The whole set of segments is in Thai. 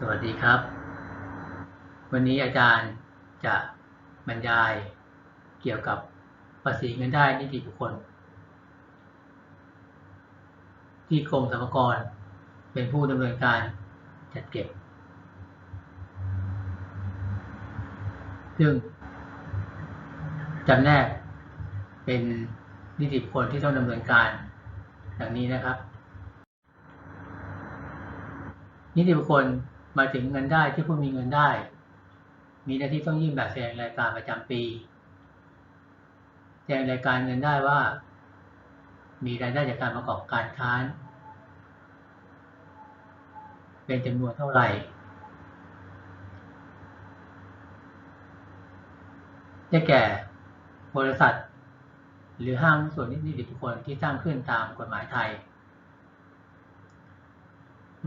สวัสดีครับ วันนี้อาจารย์จะบรรยายเกี่ยวกับภาษีเงินได้นิติบุคคล ที่กรมสรรพากรเป็นผู้ดำเนินการจัดเก็บ ซึ่งจำแนกเป็นนิติบุคคลที่ต้องดำเนินการดังนี้นะครับ นิติบุคคล หมายถึงเงินได้ที่ผู้มีเงินได้ มีหน้าที่ต้องยื่นแบบแสดงรายการประจำปีแสดงรายการเงินได้ว่า มีรายได้จากการประกอบการค้านเป็นจำนวนเท่าไหร่ ได้แก่บริษัท หรือห้างส่วนนิติบุคคลที่สร้างขึ้นตามกฎหมายไทย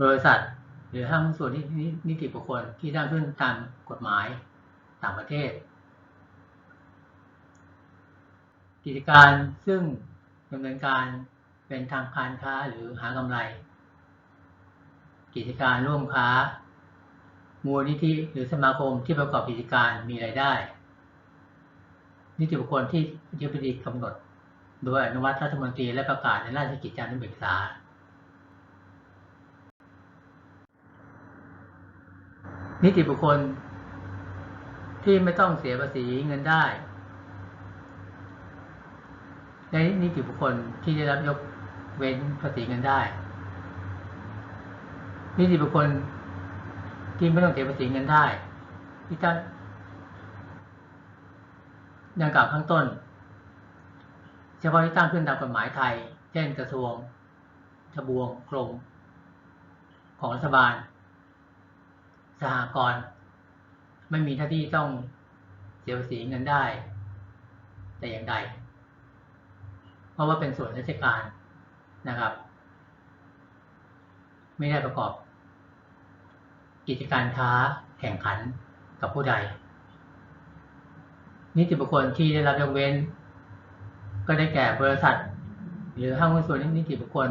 บริษัท หรือห้างหุ้นส่วนนิติบุคคลที่สร้างขึ้นตามกฎหมายต่างประเทศ กิจการซึ่งดำเนินการเป็นทางการค้าหรือหากำไร กิจการร่วมค้า มูลนิธิหรือสมาคมที่ประกอบกิจการมีรายได้ นิติบุคคลที่ยึดปฏิกำหนด โดยอนุมัติรัฐมนตรีและประกาศในราชกิจจานุเบกษา นิติบุคคล ที่ไม่ต้องเสียภาษีเงินได้และนิติบุคคลที่ได้รับยกเว้นภาษีเงินได้ นิติบุคคลที่ไม่ต้องเสียภาษีเงินได้ ที่ตั้งดังกล่าวข้างต้น เฉพาะที่ตั้งขึ้นตามกฎหมายไทย เช่นกระทรวงทบวงกรมของรัฐบาล สหกรณ์ไม่มีหน้าที่ต้องเสียภาษีเงินได้ แต่อย่างใด เพราะว่าเป็นส่วนราชการนะครับ ไม่ได้ประกอบ กิจการค้าแข่งขันกับผู้ใด นิติบุคคลที่ได้รับยกเว้น ก็ได้แก่บริษัท หรือห้างหุ้นส่วนนิติบุคคล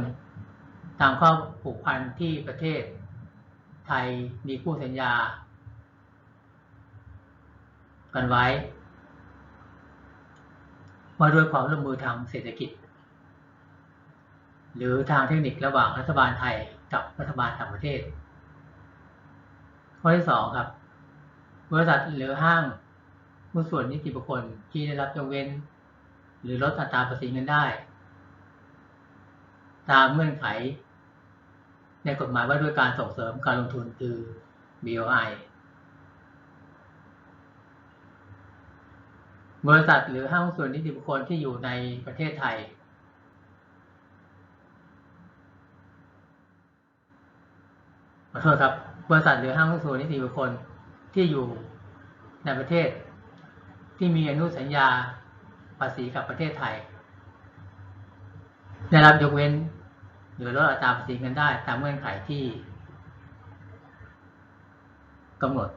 ตามข้อผูกพันที่ประเทศ ไทยมีคู่สัญญา กันไว้ ว่าด้วยความร่วมมือทางเศรษฐกิจ หรือทางเทคนิคระหว่างรัฐบาลไทยกับรัฐบาลต่างประเทศ ข้อที่สองครับ บริษัทหรือห้างหุ้ส่วนนิติบุคคลที่ได้รับยกเว้น หรือลดอัตราภาษีเงินได้ ตามเงื่อนไข ในกฎหมายว่าด้วยการส่งเสริมการลงทุนคือ BOI บริษัทหรือห้างหุ้นส่วนนิติบุคคลที่อยู่ในประเทศไทย ขอโทษครับ บริษัทหรือห้างหุ้นส่วนนิติบุคคลที่อยู่ในประเทศ ที่มีอนุสัญญาภาษีกับประเทศไทย ได้รับยกเว้น หรือลดอัตราภาษีเงินได้ตามเงื่อนไขที่กำหนด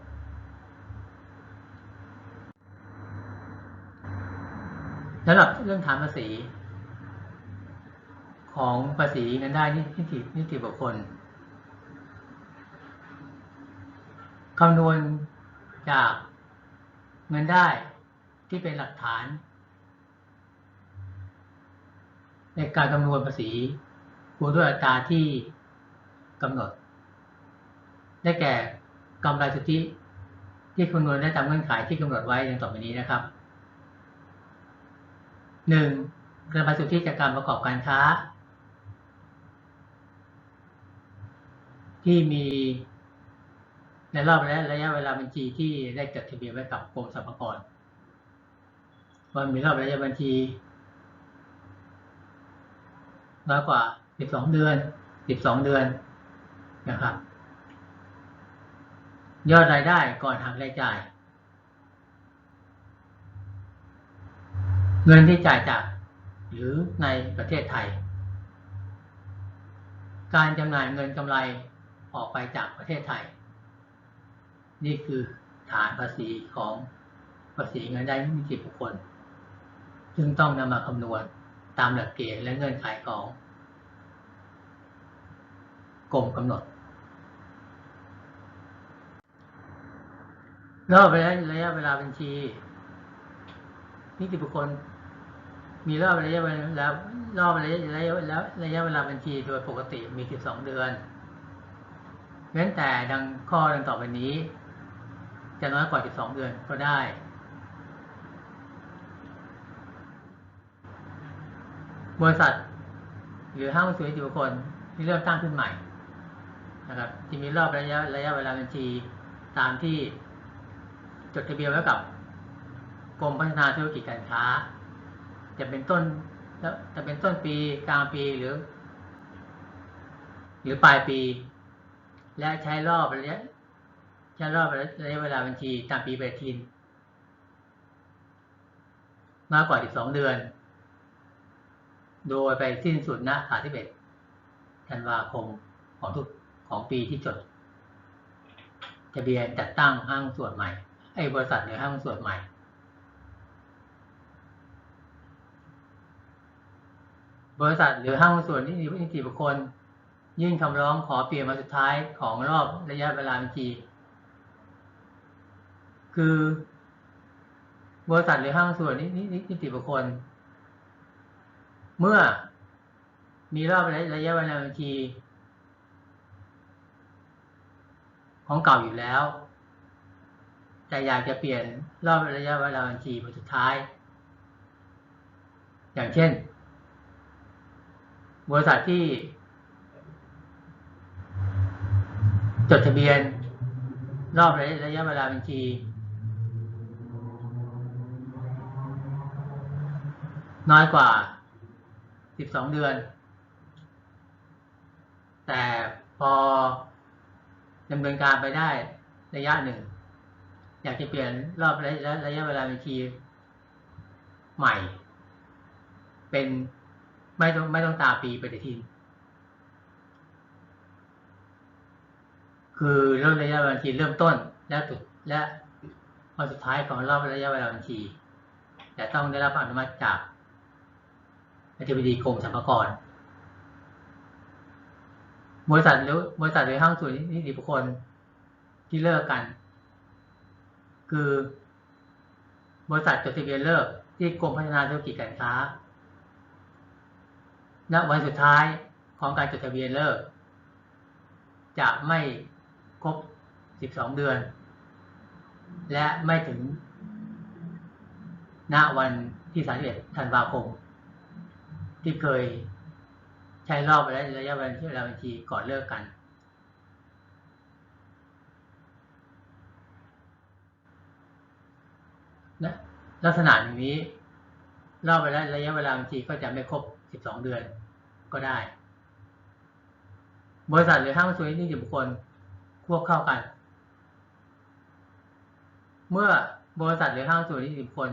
สำหรับเรื่องฐานภาษี ของภาษีเงินได้นิตินิติบุคคลคำนวณจากเงินได้ที่เป็นหลักฐาน ในการคำนวณภาษี คูณด้วยอัตราที่กำหนด ได้แก่กำไรสุทธิที่คำนวณได้ตามเงื่อนไขที่กำหนดไว้ดังต่อไปนี้นะครับหนึ่งกำไรสุทธิจากการประกอบการค้า ที่มีในรอบและระยะเวลาบัญชีที่ได้จดทะเบียนไว้กับกรมสรรพากรว่ามีรอบระยะบัญชีน้อยกว่า 12เดือน12เดือนนะครับ ยอดรายได้ก่อนหักรายจ่าย เงินที่จ่ายจาก หรือในประเทศไทย การจำหน่ายเงินกำไรออกไปจากประเทศไทย นี่คือฐานภาษีของภาษีเงินได้นิติบุคคล ซึ่งต้องนำมาคำนวณตามหลักเกณฑ์และเงื่อนไขของ กรมกำหนดรอบระยะระยะเวลาบัญชี นิติบุคคล มีรอบระยะเวลาแล้วรอบระยะระยะแล้วระยะเวลาบัญชีโดยปกติมี 12 เดือนเว้นแต่ดังข้อดังต่อไปนี้ จะน้อยกว่า 12 เดือนก็ได้ บริษัท หรือห้างหุ้นส่วนนิติบุคคลที่เริ่มตั้งขึ้นใหม่ นะครับจะมีรอบระยะระยะเวลาบัญชีตามที่จดทะเบียนไว้กับกรมพัฒนาธุรกิจการค้า จะเป็นต้นแล้วจะเป็นต้นปีกลางปีหรือ หรือปลายปี และใช้รอบระยะใช้รอบระยะเวลาบัญชีตามปีปฏิทิน มากกว่า 12 เดือน โดยไปสิ้นสุดณ31ธันวาคมของทุก ของปีที่จดทะเบียนจัดตั้งห้างส่วนใหม่ไอ้บริษัทหรือห้างส่วนใหม่ บริษัทหรือห้างส่วนนิตินิติบุคคล ยื่นคำร้องขอเปลี่ยนมาสุดท้ายของรอบระยะเวลาบัญชีคือบริษัทหรือห้างส่วนนิตินิติบุคคล เมื่อมีรอบระยะเวลาบัญชี ของเก่าอยู่แล้ว แต่อยากจะเปลี่ยนรอบระยะเวลาบัญชีมาสุดท้าย อย่างเช่น บริษัทที่ จดทะเบียน รอบระยะเวลาบัญชี น้อยกว่า 12 เดือน แต่พอ ดำเนินการไปได้ระยะหนึ่ง อยากจะเปลี่ยนรอบระยะระยะเวลาบัญชีใหม่ เป็นไม่ต้องไม่ต้องตามปีปฏิทิน คือเริ่มระยะเวลาบัญชีเริ่มต้นและสุดและวันสุดท้ายของรอบระยะเวลาบัญชีแต่ต้องได้รับอนุมัติจากอธิบดีกรมสรรพากร บริษัทหรือบริษัทหรือห้างส่วนนิติบุคคลที่เลิกกัน คือบริษัทจดทะเบียนเลิกที่กรมพัฒนาธุรกิจการค้าณวันสุดท้ายของการจดทะเบียนเลิก จะไม่ครบ 12 เดือน และไม่ถึงณวันที่ 31 ธันวาคม ที่เคย ใช้รอบและระยะเวลาที่เราบัญชีก่อนเลิกกัน นะลักษณะอย่างนี้รอบและระยะเวลาบัญชีก็จะไม่ครบ 12 เดือนก็ได้ บริษัทหรือห้างส่วนนิติบุคคลควบเข้ากัน เมื่อบริษัทหรือห้างส่วนนิติบุคคล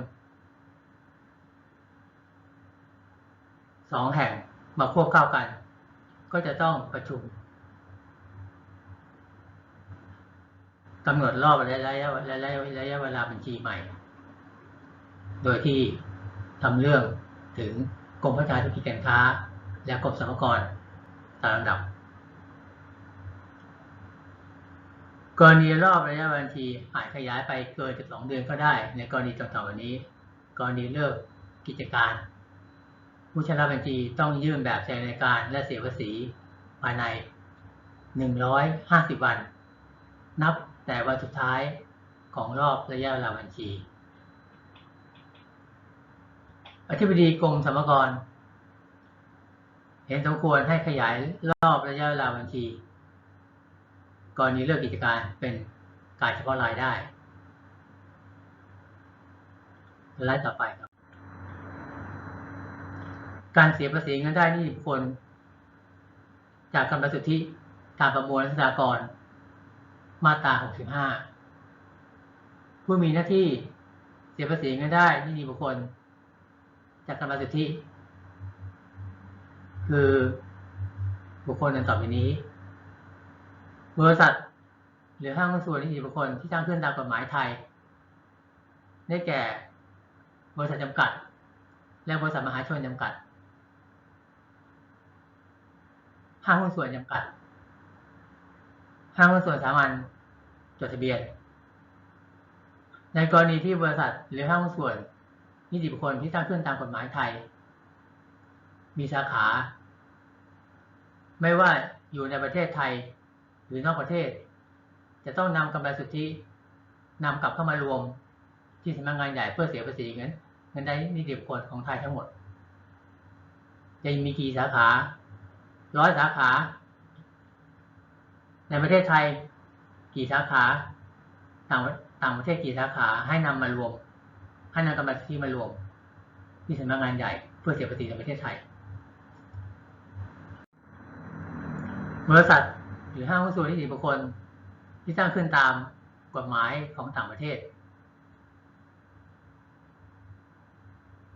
สองแห่ง มาควบเข้ากัน ก็จะต้องประชุมกำหนดรอบและระยะและระยะระยะเวลาบัญชีใหม่ โดยที่ทำเรื่องถึงกรมพัฒนาธุรกิจการค้า และกรมสรรพากรตามลำดับ กรณีรอบระยะบัญชีอาจขยายไปเกินจากสองเดือนก็ได้ ในกรณีต่อๆวันนี้ กรณีเลิกกิจการ ผู้ชำระบัญชีต้องยื่นแบบแสดงรายการและเสียภาษีภายใน 150 วัน นับแต่วันสุดท้ายของรอบระยะเวลาบัญชี อธิบดีกรมสรรพากร เห็นสมควรให้ขยายรอบระยะเวลาบัญชี กรณีเลิกกิจการเป็นการเฉพาะรายได้รายต่อไปครับ การเสียภาษีเงินได้นิติบุคคลจากกำไรสุทธิตามประมวลรัษฎากร มาตรา 65 ผู้มีหน้าที่เสียภาษีเงินได้นิติบุคคล จากกำไรสุทธิ คือบุคคลดังต่อไปนี้ บริษัทหรือห้างหุ้นส่วนนิติบุคคลที่ตั้งขึ้นตามกฎหมายไทย ได้แก่ บริษัทจำกัด และบริษัทมหาชนจำกัด ห้างหุ้นส่วนจำกัด ห้างหุ้นส่วนสามัญจดทะเบียน ในกรณีที่บริษัทหรือห้างหุ้นส่วนนิติบุคคลที่ตั้างขึ้นตามกฎหมายไทย มีสาขา ไม่ว่าอยู่ในประเทศไทยหรือนอกประเทศ จะต้องนำกำไรสุทธินำกลับเข้ามารวมที่สำนักงานใหญ่เพื่อเสียภาษีเงินเงินได้นิติบุคคลของไทยทั้งหมด จะมีกี่สาขา ร้อยสาขา ในประเทศไทย กี่สาขา ต่างต่างประเทศกี่สาขาให้นำมารวม ให้นำกำไรสุทธิมารวม ที่สำนักงานใหญ่เพื่อเสียภาษีในประเทศไทย บริษัทหรือห้างหุ้นส่วนนิติบุคคลที่สร้างขึ้นตามกฎหมายของต่างประเทศ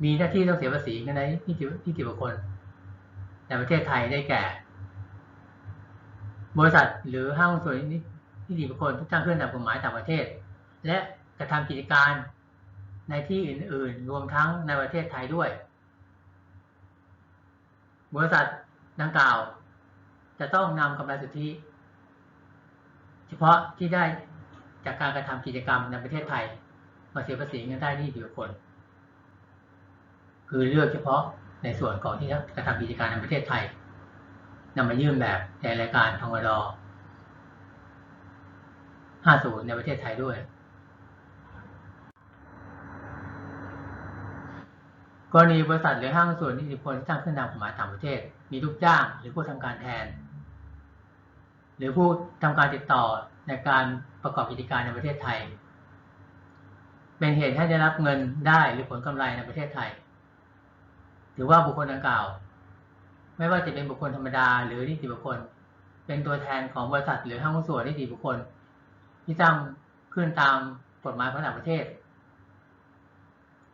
มีหน้าที่ต้องเสียภาษีเงินในนิตินิติบุคคล ในประเทศไทยได้แก่ บริษัทหรือห้างหุ้นส่วนนิติบุคคลที่สร้างขึ้นตามกฎหมายต่างประเทศ และกระทำกิจการในที่อื่น ๆ รวมทั้งในประเทศไทยด้วย บริษัทดังกล่าว จะต้องนำกำไรสุทธิ เฉพาะที่ได้จากการกระทำกิจกรรมในประเทศไทย มาเสียภาษีเงินได้ที่บุคคลคือเลือกเฉพาะ ในส่วนของที่กระทำกิจการในประเทศไทยนำมายื่นแบบในรายการทงรอ50 ในประเทศไทยด้วย กรณีบริษัทหรือห้างส่วนนิติบุคคลที่ตั้งขึ้นตามกฎหมายต่างประเทศ มีลูกจ้างหรือผู้ทำการแทน หรือผู้ทำการติดต่อในการประกอบกิจการในประเทศไทย เป็นเหตุให้ได้รับเงินได้หรือผลกำไรในประเทศไทย ถือว่าบุคคลดังกล่าว ไม่ว่าจะเป็นบุคคลธรรมดา หรือนิติบุคคล เป็นตัวแทนของบริษัท หรือห้างหุ้นส่วนนิติบุคคล ที่ตั้งขึ้นตามกฎหมายของต่างประเทศ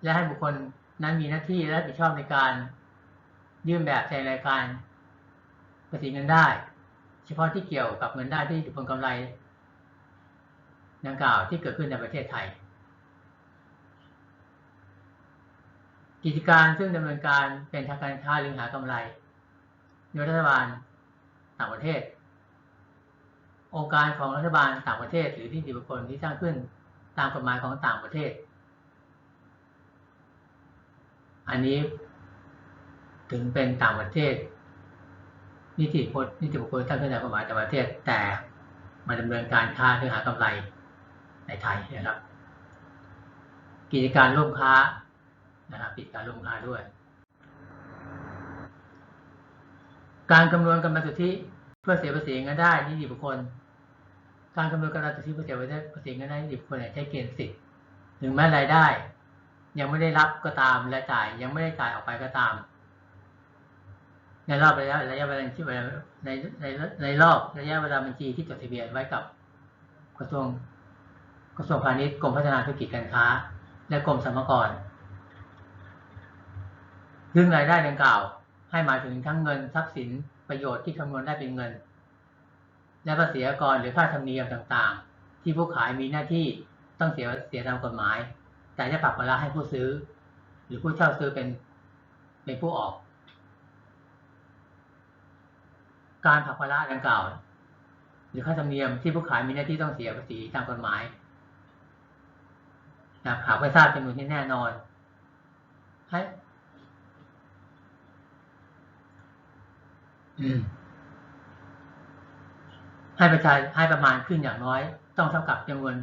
และให้บุคคลนั้นมีหน้าที่และรับผิดชอบในการยื่นแบบในรายการภาษีเงินได้ เฉพาะที่เกี่ยวกับเงินได้ที่ผลกำไรดังกล่าวที่เกิดขึ้นในประเทศไทย กิจการซึ่งดำเนินการเป็นทางการค้าหรือหากำไรโดยรัฐบาลต่างประเทศ องค์การของรัฐบาลต่างประเทศ หรือที่ดิบุคคลที่สร้างขึ้นตามกฎหมายของต่างประเทศ อันนี้ถึงเป็นต่างประเทศ นิติบุคคลนิติบุคคลตั้งขึ้นในกฎหมายต่างประเทศ แต่มาดำเนินการค้าเพื่อหากำไรในไทยนะครับ กิจการร่วมค้า นะครับปิดการร่วมค้าด้วย การคำนวณกำไรสุทธิเพื่อเสียภาษีเงินได้นิติบุคคล การคำนวณกำไรสุทธิเพื่อเสียภาษีเงินได้นิติบุคคลใช้เกณฑ์สิทธิ์ถึงแม้รายได้ ยังไม่ได้รับก็ตามและจ่ายยังไม่ได้จ่ายออกไปก็ตาม ในรอบระยะระยะเวลาที่ในในในรอบระยะเวลาบัญชีที่จดทะเบียนไว้กับกระทรวงกระทรวงพาณิชย์กรมพัฒนาธุรกิจการค้า และกรมสรรพากร ซึ่งรายได้ดังกล่าว ให้หมายถึงทั้งเงินทรัพย์สินประโยชน์ที่คำนวณได้เป็นเงิน และภาษีอากรหรือค่าธรรมเนียมต่างๆ ที่ผู้ขายมีหน้าที่ต้องเสียเสียตามกฎหมาย แต่จะปรับภาระให้ผู้ซื้อ หรือผู้เช่าซื้อเป็นเป็นผู้ออก การผักภาระดังกล่าว หรือค่าธรรมเนียมที่ผู้ขายมีหน้าที่ต้องเสียภาษีตามกฎหมายนะหากไม่ทราบจำนวนที่แน่นอนให้ ให้ประชาให้ประมาณขึ้นอย่างน้อย ต้องเท่ากับจำนวน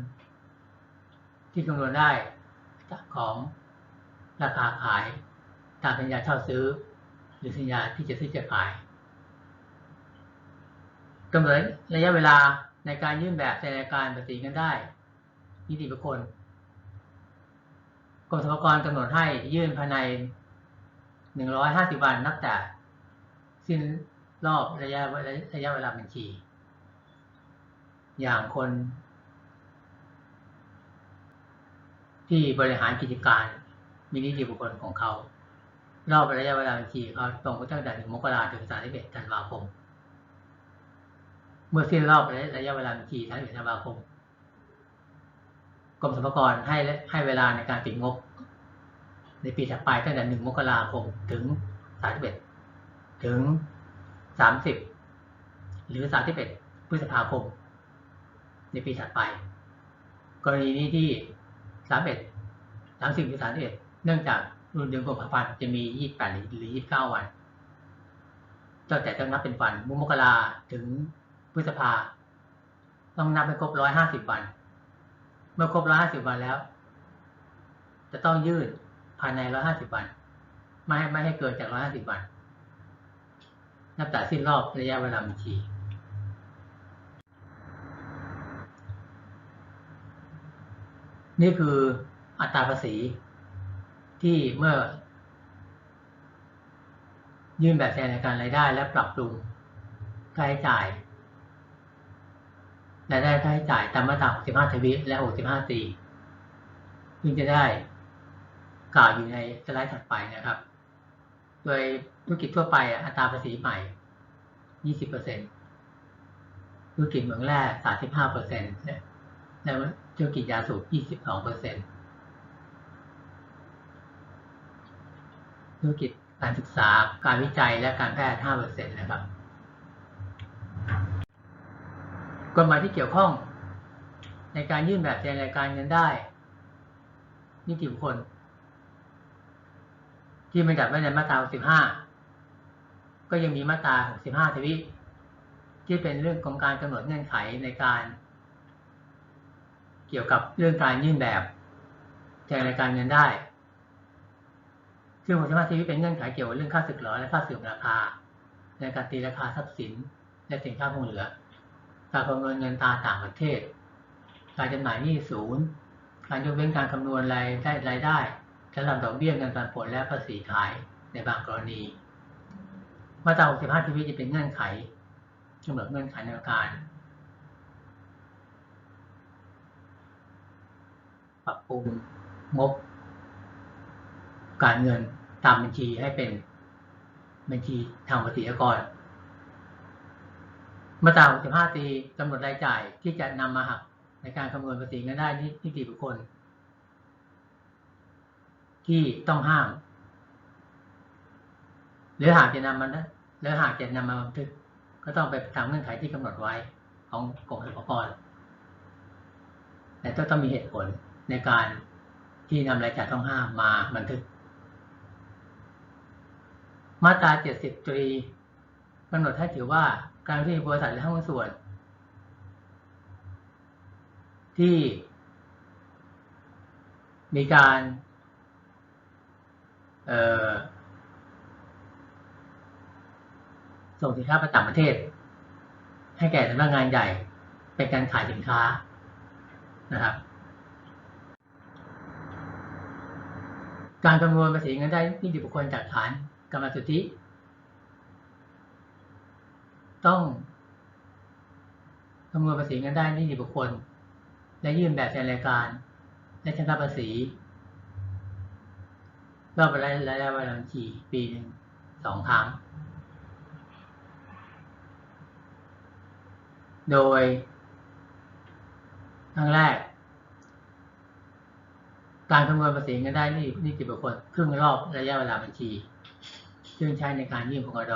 ที่คำนวณได้ของราคาขายตามสัญญาเช่าซื้อ หรือสัญญาที่จะซื้อจะขายกำหนดระยะเวลาในการยื่นแบบในรายการภาษีกันได้ นิติบุคคลกรมสรรพากรกำหนดให้ยื่นภายในหนึ่งร้อยห้าสิบวันนับแต่สิ้น รอบระยะระยะเวลาบัญชี อย่างคน ที่บริหารกิจการมีนิติบุคคลของเขา รอบระยะเวลาบัญชีเขาตรงไปตั้งแต่หนึ่งมกราถึงสามสิบเอ็ดธันวาคม เมื่อสิ้นรอบระยะเวลาบัญชีสามสิบเอ็ดธันวาคมกรมสรรพากรให้ให้เวลาในการปิดงบ ในปีถัดไปตั้งแต่หนึ่งมกราคมถึงสามสิบเอ็ดถึง สามสิบหรือสามสิบเอ็ดพฤษภาคม ในปีถัดไป กรณีนี้ที่สามเอ็ดสามสิบหรือสามเอ็ดเนื่องจากรุ่นเดือนกุมภาพันธ์จะมียี่สิบแปดหรือยี่สิบเก้าวันตั้งแต่ต้องนับเป็นวันมุมกราถึงพฤษภา ต้องนับให้ครบร้อยห้าสิบวัน เมื่อครบร้อยห้าสิบวันแล้ว จะต้องยื่นภายในร้อยห้าสิบวัน ไม่ให้ไม่ให้เกินจากร้อยห้าสิบวัน นับแต่สิ้นรอบระยะเวลาบัญชี นี่คืออัตราภาษีที่เมื่อ ยื่นแบบแสดงการรายได้และปรับปรุงค่าใช้จ่ายรายได้ค่าใช้จ่ายตามมาตรา65ทวีตและ 65ตีซึ่งจะได้กล่าวอยู่ในสไลด์ถัดไปนะครับ โดยธุรกิจทั่วไปอัตราภาษีใหม่ 20%ธุรกิจเมืองแร่ 35%และธุรกิจยาสูบ 22%ธุรกิจการศึกษา การวิจัย และการแพทย์ 5%นะครับ กฎหมายที่เกี่ยวข้อง ในการยื่นแบบแสดงรายการเงินได้ นิติบุคคล ที่บัญญัติไว้ในมาตรา65ก็ยังมีมาตรา65ทวีที่เป็นเรื่องของการกำหนดเงื่อนไขในการ เกี่ยวกับเรื่องการยื่นแบบแสดงรายการเงินได้ ซึ่ง65ทวีเป็นเงื่อนไขเกี่ยวกับเรื่องค่าสึกหรอและค่าเสื่อมราคา ในการตีราคาทรัพย์สินและสินค้าคงเหลือการประเมินเงินตราต่างประเทศ การจำหน่ายหนี้ศูนย์ การยกเว้นการคำนวณรายได้รายได้ สำหรับดอกเบี้ยเงินปันผลและภาษีขายในบางกรณี มาตรา 65 ทีวีจะเป็นเงื่อนไขกำหนดเงื่อนไขในการปรับปรุงงบ การเงินตามบัญชีให้เป็นบัญชีทางภาษีอากร มาตรา 65 ตีกำหนดรายจ่ายที่จะนำมาหักในการคำนวณภาษีเงินได้นิติบุคคล ที่ต้องห้าม หรือหากจะนำมันหรือหากจะนำมาบันทึก ก็ต้องไปตามเงื่อนไขที่กำหนดไว้ของกรมสรรพากรแต่ต้องมีเหตุผลในการที่นำรายจ่ายต้องห้ามมาบันทึก มาตรา 70ตรีกำหนดให้ถือว่าการที่บริษัทหรือห้างส่วน ที่มีการ ส่งสินค้าไปต่างประเทศ ให้แก่สำนักงานใหญ่ เป็นการขายสินค้านะครับการคำนวณภาษีเงินได้ที่ดิบุคคลจากฐานกำไรสุทธิ ต้องคำนวณภาษีเงินได้ที่ดิบุคคล และยื่นแบบแทนรายการ และชำระภาษี รอบรายรายได้วันบัญชี ปีหนึ่งสองครั้ง โดยครั้งแรก การคำนวณภาษีเงินได้นี่นิติบุคคลครึ่งรอบระยะเวลาบัญชี ซึ่งใช้ในการยื่นพกด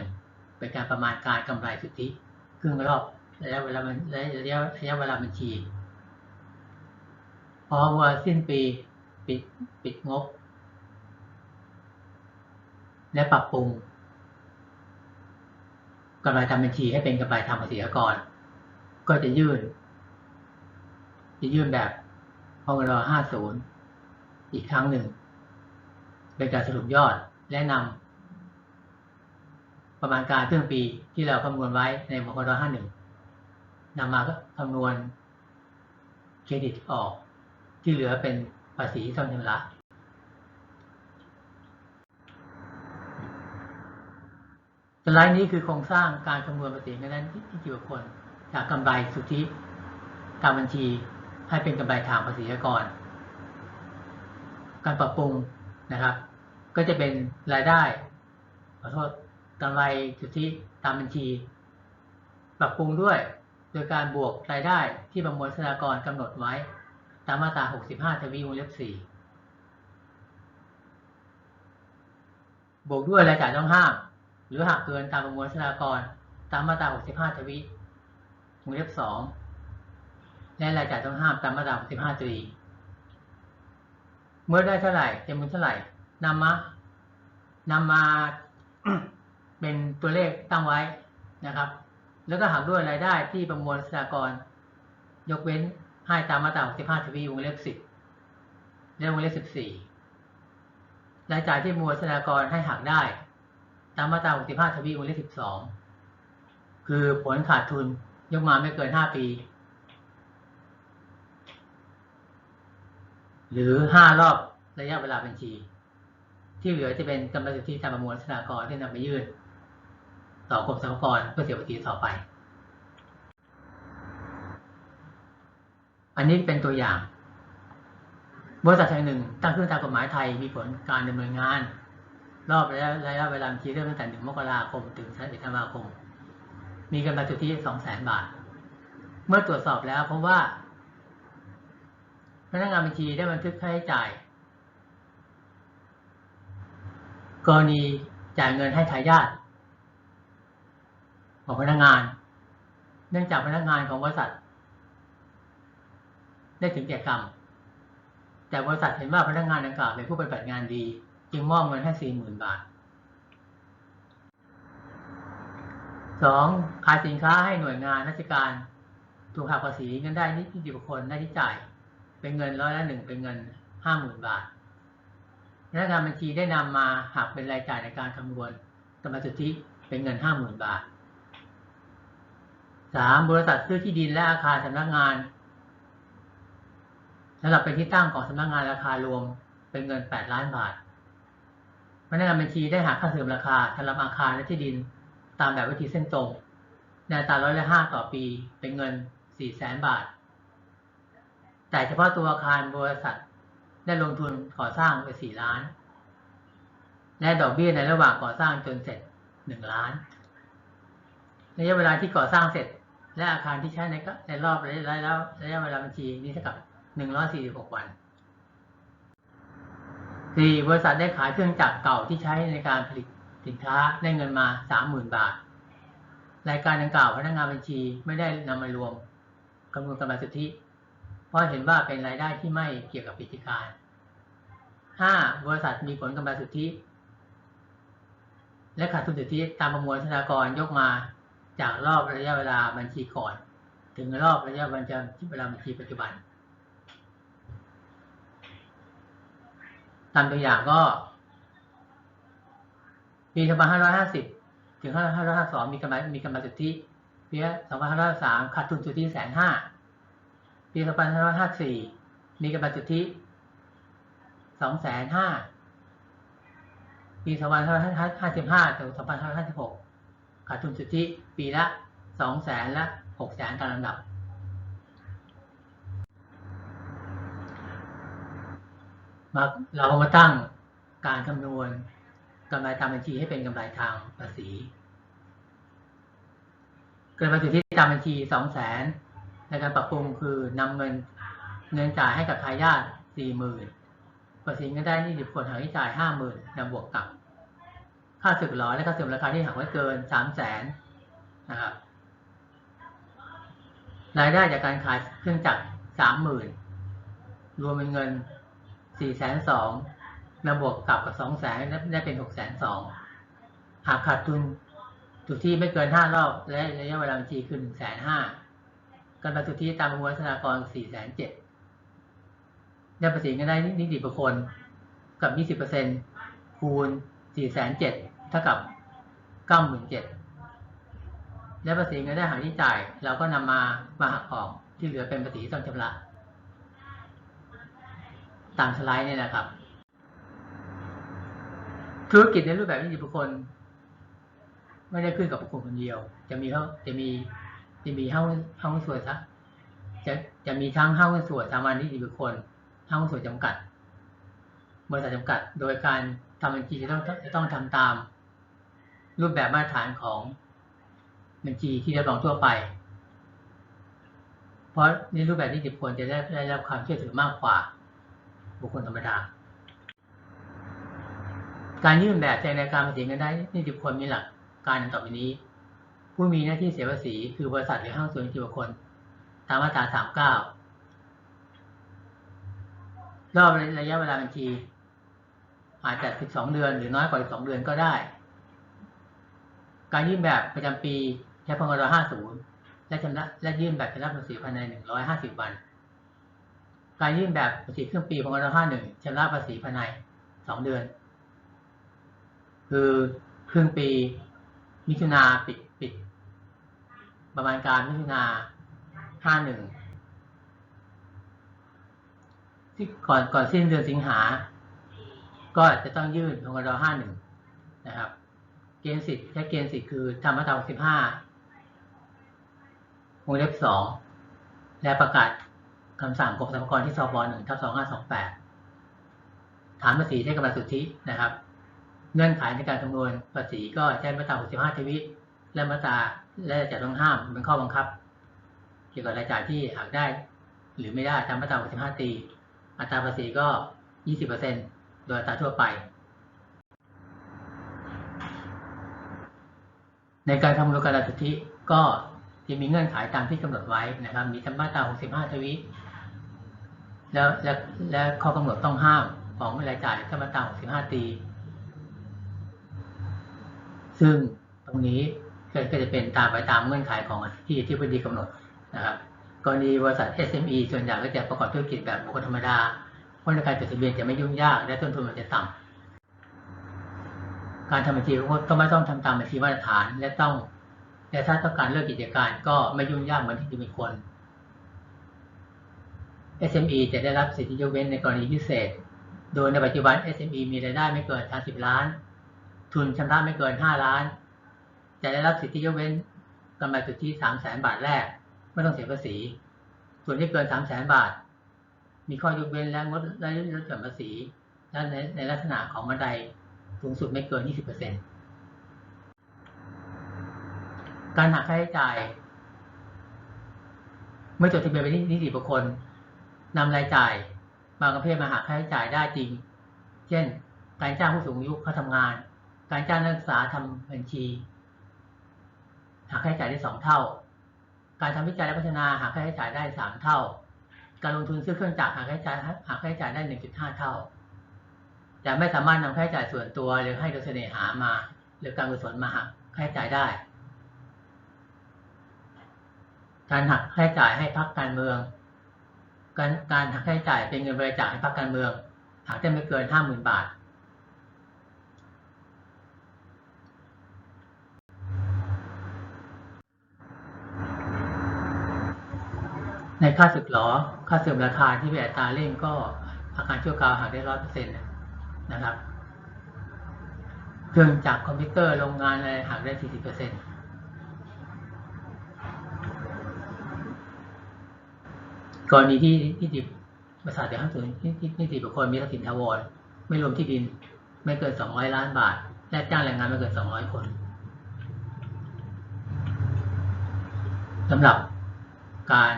51 เป็นการประมาณการกำไรสุทธิครึ่งรอบระยะเวลาระยะระยะระยะเวลาบัญชี พอวันสิ้นปีปิดปิดงบ และปรับปรุงกำไรทำบัญชีให้เป็นกำไรทำภาษีอากรก็จะยื่น จะยื่นแบบพงร50 อีกครั้งหนึ่ง เป็นการสรุปยอดและนำประมาณการครึ่งปีที่เราคำนวณไว้ในพงร51นำมาคำนวณเครดิตออกที่เหลือเป็นภาษีต้องชำระ สไลด์นี้คือโครงสร้างการคำนวณภาษีเงินได้ที่เกี่ยวกับคน จากกำไรสุทธิตามบัญชี ให้เป็นกำไรทางภาษีอากรการปรับปรุงนะครับ ก็จะเป็นรายได้ขอโทษกำไรสุทธิตามบัญชี ปรับปรุงด้วย โดยการบวกรายได้ที่ประมวลสถากรกำหนดไว้ ตามมาตรา 65 ทวีวงเล็บ 4 บวกด้วยรายจ่ายต้องห้าม หรือหากเกินตามประมวลสถากร ตามมาตรา 65 ทวีวงเล็บ2และรายจ่ายต้องห้ามตามมาตรา 65ตรีเมื่อได้เท่าไหร่จำนวนเท่าไหร่นำมานำมาเป็นตัวเลขตั้งไว้นะครับ แล้วก็หักด้วยรายได้ที่ประมวลสถากร ยกเว้นให้ตามมาตรา 65ทวีวงเล็บ10และวงเล็บ14รายจ่ายที่มวลสถากรให้หักได้ ตามมาตรา65ทวีวงเล็บ12 คือผลขาดทุนยกมาไม่เกิน 5 ปี หรือ 5 รอบระยะเวลาบัญชี ที่เหลือจะเป็นกำไรสุทธิตามประมวลสถากรที่นำไปยื่น ต่อกรมสรรพากรเพื่อเสียภาษีต่อไป อันนี้เป็นตัวอย่างบริษัทแห่งหนึ่งตั้งขึ้นตามกฎหมายไทยมีผลการดำเนินงาน รอบระยะระยะเวลาบัญชีเริ่มตั้งแต่1มกราคม ถึง31ธันวาคม มีกำไรสุทธิ200,000บาท เมื่อตรวจสอบแล้วพบว่าพนักงานบัญชีได้บันทึกค่าใช้จ่าย กรณีจ่ายเงินให้ทายาทของพนักงาน เนื่องจากพนักงานของบริษัท ได้ถึงแก่กรรม แต่บริษัทเห็นว่าพนักงานดังกล่าวเป็นผู้ปฏิบัติงานดี จึงมอบเงินให้สี่หมื่นบาทสองขายสินค้าให้หน่วยงานราชการ ถูกหักภาษีเงินได้นิติบุคคลได้ที่จ่าย เป็นเงินร้อยละหนึ่งเป็นเงินห้าหมื่นบาทพนักงานบัญชีได้นำมาหักเป็นรายจ่ายในการคำนวณกำไรสุทธิเป็นเงินห้าหมื่นบาทสามบริษัทซื้อที่ดินและอาคารสำนักงานสำหรับเป็นที่ตั้งของสำนักงานราคารวมเป็นเงินแปดล้านบาท พนักงานบัญชีได้หักค่าเสื่อมราคาสำหรับอาคารและที่ดินตามแบบวิธีเส้นตรงในอัตราร้อยละห้าต่อปีเป็นเงินสี่แสนบาท แต่เฉพาะตัวอาคารบริษัทได้ลงทุนก่อสร้างไปสี่ล้าน และดอกเบี้ยในระหว่างก่อสร้างจนเสร็จหนึ่งล้านระยะเวลาที่ก่อสร้างเสร็จ และอาคารที่ใช้ในก็ในรอบระยะแล้วระยะเวลาบัญชีนี้เท่ากับหนึ่งร้อยสี่สิบหกวัน สี่บริษัทได้ขายเครื่องจักรเก่าที่ใช้ในการผลิตสินค้าได้เงินมาสามหมื่นบาท รายการดังกล่าวพนักงานบัญชีไม่ได้นำมารวมคำนวณกำไรสุทธิ เพราะเห็นว่าเป็นรายได้ที่ไม่เกี่ยวกับกิจการห้าบริษัทมีผลกำไรสุทธิ และขาดทุนสุทธิตามประมวลธนากรยกมาจากรอบระยะเวลาบัญชีก่อน ถึงรอบระยะเวลาบัญชีปัจจุบัน ตามตัวอย่างก็ ปี2550ถึง2552มีกำไรมีกำไรสุทธิปี2553ขาดทุนสุทธิแสนห้าปี2554มีกำไรสุทธิสองแสนห้าปี2555ถึง2556ขาดทุนสุทธิปีละสองแสนละหกแสนตามลำดับ มาเรามาตั้งการคำนวณกำไรตามบัญชีให้เป็นกำไรทางภาษี เกำไรสุทธิตามบัญชีสองแสนในการปรับปรุงคือนำเงินเงินจ่ายให้กับทายาทสี่หมื่นภาษีเงินได้ที่สิบคนหักที่จ่ายห้าหมื่นนำบวกกับ ค่าสึกหรอและค่าเสื่อมราคาที่หักไว้เกินสามแสนนะครับรายได้จากการขายเครื่องจักรสามหมื่นรวมเป็นเงิน สี่แสนสองนำบวกกลับกับสองแสนได้เป็นหกแสนสองหากขาดทุนสุทธิไม่เกินห้ารอบ และระยะเวลาบัญชีคือหนึ่งแสนห้าการบัตรสุทธิตามประมวลธนากรสี่แสนเจ็ดได้ภาษีเงินได้นิติบุคคลกับยี่สิบเปอร์เซ็นคูณสี่แสนเจ็ดเท่ากับเก้าหมื่นเจ็ดและภาษีเงินได้หักที่จ่าย เราก็นำมามาหักออกที่เหลือเป็นภาษีต้องชำระ ตามสไลด์เนี่ยนะครับ ธุรกิจในรูปแบบนิติบุคคล ไม่ได้ขึ้นกับบุคคลคนเดียว จะมีเขาจะมีจะมีห้างห้างส่วนซะจะจะมีทั้งห้างส่วนสามัญนิติบุคคลห้างส่วนจำกัดบริษัทจำกัด โดยการทำบัญชีจะต้องจะต้องทำตาม รูปแบบมาตรฐานของบัญชีที่รับรองทั่วไป เพราะในรูปแบบนิติบุคคลจะได้ได้รับความเชื่อถือมากกว่า บุคคลธรรมดา การยื่นแบบแสดงรายการภาษีเงินได้นิติบุคคลมีหลักการดังต่อไปนี้ ผู้มีหน้าที่เสียภาษีคือบริษัทหรือห้างส่วนนิติบุคคลตามมาตรา39รอบระยะเวลาบัญชี อาจจะ12 เดือน หรือน้อยกว่า 12 เดือนก็ได้ การยื่นแบบประจำปีใช้พงร50 และชำระและยื่นแบบชำระภาษีภายใน 150 วัน การยื่นแบบภาษีครึ่งปีพงร51ชำระภาษีภายใน2เดือน คือครึ่งปี มิถุนาปิดปิด ประมาณการมิถุนา51ที่ก่อนก่อนสิ้นเดือนสิงหา ก็จะต้องยื่นพงรห้าหนึ่งนะครับ เกณฑ์สิทธิ์ใช้เกณฑ์สิทธิ์คือธรรมตาสิบห้าวงเล็บสองและประกาศ คำสั่งกรมสรรพากรที่ซบหนึ่งทับสองห้าสองแปดฐานภาษีใช้กำลังสุทธินะครับ เงื่อนไขในการคำนวณภาษีก็ใช้มาตรา65ทวิและมาตราและจะต้องห้ามเป็นข้อบังคับ เกี่ยวกับรายจ่ายที่หากได้ หรือไม่ได้ตามมาตรา65ตีอัตราภาษีก็ 20%โดยอัตราทั่วไป ในการคำนวณการสุทธิก็จะมีเงื่อนไขตามที่กำหนดไว้นะครับ มีธรรมาตรา65ทวิ แล้วและและข้อกำหนดต้องห้ามของรายจ่ายธรรมาตรา65ตีซึ่งตรงนี้ก็จะเป็นตามไปตามเงื่อนไขของที่ที่พอดีกำหนดนะครับกรณีบริษัท SME ส่วนใหญ่ก็จะประกอบธุรกิจแบบบุคคลธรรมดาเพราะในการจดทะเบียนจะไม่ยุ่งยาก และต้นทุนมันจะต่ำการทำบัญชีก็ไม่ต้องทำตามบัญชีมาตรฐาน และต้องแต่ถ้าต้องการเลิกกิจการก็ไม่ยุ่งยากเหมือนที่มีคน SME จะได้รับสิทธิยกเว้นในกรณีพิเศษ โดยในปัจจุบัน SME มีรายได้ไม่เกิน 30 ล้าน ทุนชำระไม่เกิน 5 ล้าน จะได้รับสิทธิยกเว้นกำไรสุทธิ3 0 0 0 0 0 บาทแรก ไม่ต้องเสียภาษี ส่วนที่เกิน 3 0 0 0 0 0 บาท มีข้อยกเว้นและงดและลดหย่อนภาษีและในในลักษณะของบันไดสูงสุดไม่เกิน 20%การหักค่าใช้จ่าย เมื่อจดทะเบียนเป็นนิติบุคคล นำรายจ่ายบางประเภทมาหักค่าใช้จ่ายได้จริง เช่น การจ้างผู้สูงอายุเข้าทำงาน การจ้างนักศึกษาทำบัญชีหักค่าใช้จ่ายได้สองเท่า การทำวิจัยและพัฒนาหักค่าใช้จ่ายได้สามเท่า การลงทุนซื้อเครื่องจักรหักค่าใช้จ่ายหักค่าใช้จ่ายได้หนึ่งจุดห้าเท่า แต่ไม่สามารถนำค่าใช้จ่ายส่วนตัวหรือให้โดยเสน่หามา หรือการกุศลมาหักค่าใช้จ่ายได้การหักค่าใช้จ่ายให้พรรคการเมือง การการหักค่าใช้จ่ายเป็นเงินบริจาคให้พรรคการเมืองหักได้ไม่เกินห้าหมื่นบาท ในค่าสึกหรอค่าเสื่อมราคาที่เป็นอัตราเร่งก็อาคารชั่วคราวหักได้ร้อยเปอร์เซ็นต์นะครับ เครื่องจักรคอมพิวเตอร์โรงงานอะไรหักได้สี่สิบเปอร์เซ็นต์ กรณีที่ที่ดิบริษัทเดี๋ยวข้างสูงที่ที่นิติบุคคลมีทรัพย์สินทาวรไม่รวมที่ดิน ไม่เกินสองร้อยล้านบาท และจ้างแรงงานไม่เกินสองร้อยคนสำหรับการ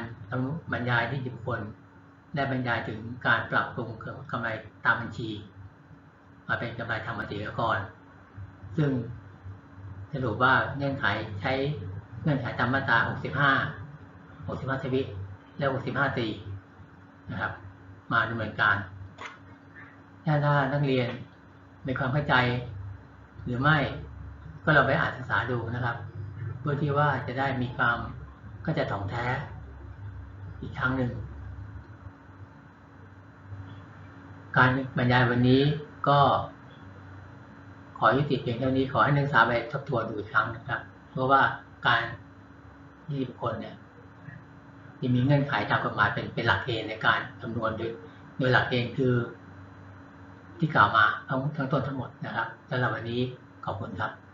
บรรยายที่ดิบุคคลได้บรรยายถึงการปรับปรุงกำไรตามบัญชี มาเป็นกำไรทางภาษีอากรซึ่งสรุปว่าเงื่อนไขใช้เงื่อนไขตามมาตรา 65 65ทวิ และ 65ตีนะครับ มาดำเนินการถ้าถ้านักเรียนมีความเข้าใจหรือไม่ก็เราไปอ่านศึกษาดูนะครับ เพื่อที่ว่าจะได้มีความก็จะถ่องแท้อีกครั้งหนึ่ง การบรรยายวันนี้ก็ขอยุติเพียงเท่านี้ขอให้นักศึกษาไปทบทวนดูอีกครั้งนะครับ เพราะว่าการที่บุคคลเนี่ย ที่มีเงื่อนไขตามกฎหมายเป็นเป็นหลักเกณฑ์ในการคำนวณโดยโดยหลักเกณฑ์คือที่กล่าวมาทั้งทั้งต้นทั้งหมดนะครับสำหรับวันนี้ขอบคุณครับ